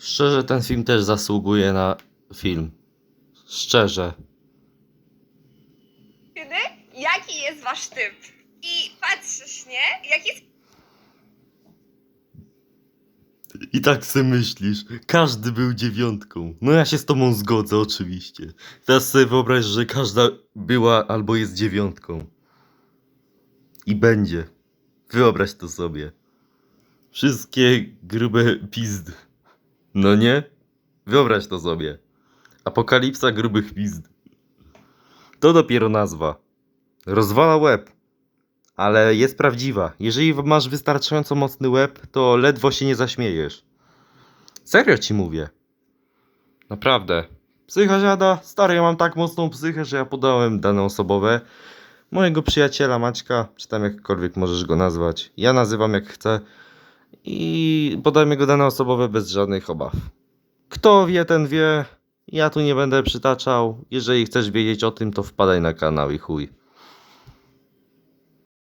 Szczerze, ten film też zasługuje na film. Szczerze. Kiedy? Jaki jest wasz typ? I patrzysz, nie? Jaki jest I tak sobie myślisz, każdy był dziewiątką. No ja się z tobą zgodzę, oczywiście. Teraz sobie wyobraź, że każda była albo jest dziewiątką. I będzie. Wyobraź to sobie. Wszystkie grube pizdy. No nie? Wyobraź to sobie. Apokalipsa grubych pizd. To dopiero nazwa. Rozwala łeb. Ale jest prawdziwa. Jeżeli masz wystarczająco mocny łeb, to ledwo się nie zaśmiejesz. Serio ci mówię. Naprawdę. Psycha dziada. Stary, ja mam tak mocną psychę, że ja podałem dane osobowe mojego przyjaciela Maćka, czy tam jakkolwiek możesz go nazwać. Ja nazywam jak chcę. I podałem jego dane osobowe bez żadnych obaw. Kto wie, ten wie. Ja tu nie będę przytaczał. Jeżeli chcesz wiedzieć o tym, to wpadaj na kanał i chuj.